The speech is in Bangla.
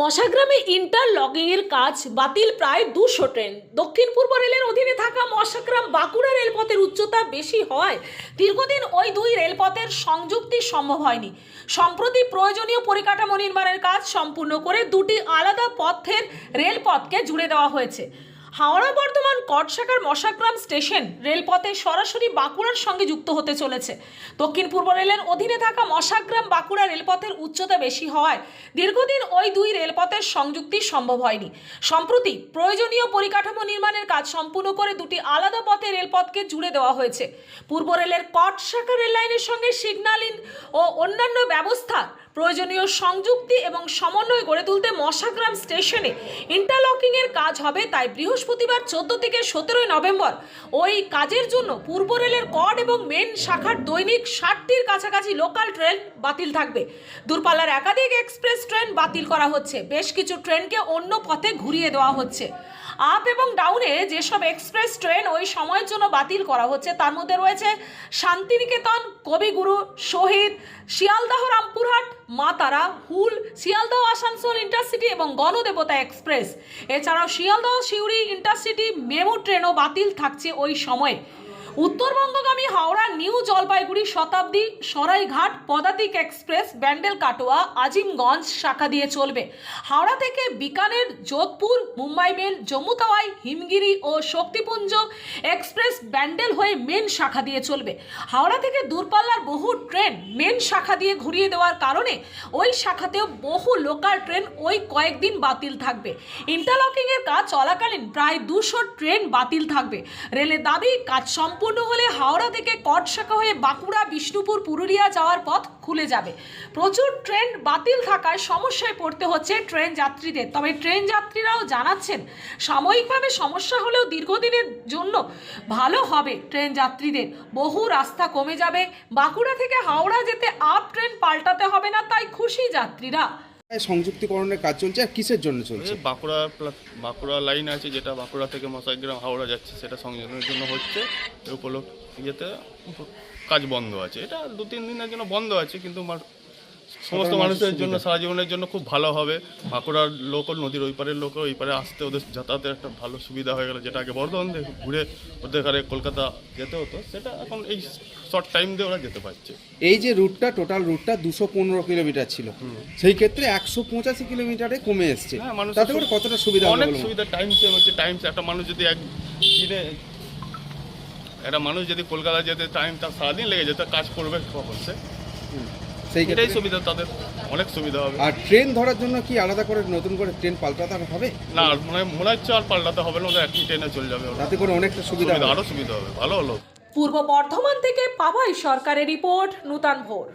মশাগ্রামে ইন্টারলকিংয়ের কাজ বাতিল প্রায় দুশো ট্রেন। দক্ষিণ পূর্ব রেলের অধীনে থাকা মশাগ্রাম বাঁকুড়া রেলপথের উচ্চতা বেশি হওয়ায় দীর্ঘদিন ওই দুই রেলপথের সংযুক্তি সম্ভব হয়নি। সম্প্রতি প্রয়োজনীয় পরিকাঠামো নির্মাণের কাজ সম্পূর্ণ করে দুটি আলাদা পথের রেলপথকে জুড়ে দেওয়া হয়েছে। হাওড়া বর্ধমান কটশাখার মশাগ্রাম স্টেশন রেলপথে সরাসরি বাঁকুড়ার সঙ্গে যুক্ত হতে চলেছে। দক্ষিণ পূর্ব রেলের অধীনে থাকা মশাগ্রাম বাঁকুড়া রেলপথের উচ্চতা বেশি হওয়ায় দীর্ঘদিন ওই দুই রেলপথের সংযুক্তি সম্ভব হয়নি। সম্প্রতি প্রয়োজনীয় পরিকাঠামো নির্মাণের কাজ সম্পূর্ণ করে দুটি আলাদা পথে রেলপথকে জুড়ে দেওয়া হয়েছে। পূর্ব রেলের কটশাখা রেল রেললাইনের সঙ্গে সিগন্যালিং ও অন্যান্য ব্যবস্থা প্রয়োজনীয় সংযুক্তি এবং সমন্বয় গড়ে তুলতে মশাগ্রাম স্টেশনে ইন্টারলকিংয়ের কাজ হবে, তাই বৃহস্পতিবার চোদ্দ থেকে সতেরোই নভেম্বর। ওই কাজের জন্য পূর্ব রেলের কড এবং মেন শাখার দৈনিক ষাটটির কাছাকাছি লোকাল ট্রেন বাতিল থাকবে। দূরপাল্লার একাধিক এক্সপ্রেস ট্রেন বাতিল করা হচ্ছে। বেশ কিছু ট্রেনকে অন্য পথে ঘুরিয়ে দেওয়া হচ্ছে। আপ এবং ডাউনে যেসব এক্সপ্রেস ট্রেন ওই সময়ের জন্য বাতিল করা হচ্ছে, তার মধ্যে রয়েছে শান্তিনিকেতন, কবিগুরু, শহীদ, শিয়ালদাহ, রামপুরহাট মা তারা হুল, শিয়ালদাহ, আসানসোল ইন্টারসিটি এবং গণদেবতা এক্সপ্রেস। এছাড়াও শিয়ালদাহ, সিউড়ি ইন্টারসিটি মেমো ট্রেনও বাতিল থাকছে ওই সময়ে। উত্তরবঙ্গগামী হাওড়া নিউ জলপাইগুড়ি শতাব্দী সরাইঘাট পদাতিক এক্সপ্রেস, ব্যান্ডেল কাটোয়া, আজিমগঞ্জ শাখা দিয়ে চলবে। হাওড়া থেকে বিকানের যোধপুর, মুম্বাই মেল, জম্মু তাওয়াই, হিমগিরি ও শক্তিপুঞ্জ ব্যান্ডেল হয়ে মেন শাখা দিয়ে চলবে। হাওড়া থেকে দূরপাল্লার বহু ট্রেন মেন শাখা দিয়ে ঘুরিয়ে দেওয়ার কারণে ওই শাখাতেও বহু লোকাল ট্রেন ওই কয়েকদিন বাতিল থাকবে। ইন্টারলকিং এর কাজ চলাকালীন প্রায় দুশো ট্রেন বাতিল থাকবে। রেলের দাবি, কাজ সম্পূর্ণ হলে হাওড়া থেকে কট শাখা হয়ে বাঁকুড়া, বিষ্ণুপুর, পুরুলিয়া যাওয়ার পথ খুলে যাবে। প্রচুর ট্রেন বাতিল থাকায় সমস্যায় পড়তে হচ্ছে ট্রেন যাত্রীদের। তবে ট্রেন যাত্রীরাও জানাচ্ছেন, সাময়িকভাবে সমস্যা হলেও দীর্ঘদিনের জন্য ভালো হবে ট্রেন যাত্রীদের। বহু রাস্তা কমে যাবে। বাঁকুড়া থেকে হাওড়া যেতে আপ ট্রেন পাল্টাতে হবে না তাই খুশি যাত্রীরা। সংযুক্তিকরণের কাজ চলছে আর কিসের জন্য চলছে? বাঁকুড়া প্লাস বাঁকুড়া লাইন আছে যেটা বাঁকুড়া থেকে মশাইগ্রাম হাওড়া যাচ্ছে সেটা সংযোজনের জন্য হচ্ছে। উপলক্ষে ইয়েতে কাজ বন্ধ আছে। এটা দু তিন দিনের জন্য বন্ধ আছে কিন্তু সমস্ত মানুষের জন্য। সারা জীবনের জন্য খুব ভালো হবে। বাঁকুড়ার লোকল নদীর ওই পারের লোক ওই পারে আসতে ওদের যাতায়াতের একটা ভালো সুবিধা হয়ে গেল। যেটা আগে বর্ধমান থেকে ঘুরে ওদের ঘরে কলকাতা যেতে হতো সেটা এখন এই শর্ট টাইম দিয়ে ওরা যেতে পারছে। এই যে রুটটা টোটাল রুটটা দুশো পনেরো কিলোমিটার ছিল। সেই ক্ষেত্রে একশো পঁচাশি কিলোমিটারে কমে এসছে। হ্যাঁ, তাতে করে কতটা সুবিধা অনেক সুবিধা টাইম সেভ হচ্ছে টাইম একটা মানুষ যদি এক দিনে একটা মানুষ যদি কলকাতা যেতে টাইম তার সারাদিন লেগে যেত কাজ করবে কখন সে? সেই এটাই ক্ষেত্রে সুবিধা তাদের অনেক সুবিধা হবে। আর ট্রেন ধরার জন্য কি আলাদা করে নতুন করে ট্রেন পাল্টাতে আর হবে? না আর মনে হয়- মনে হচ্ছে আর পাল্টাতে হবে না ওদের একই ট্রেনে চলে যাবে তাতে করে অনেকটা সুবিধা সুবিধা হবে। আরও সুবিধা হবে ভালো হলো। পূর্ব বর্ধমান থেকে পাবাই সরকারের রিপোর্ট নূতন ভোর।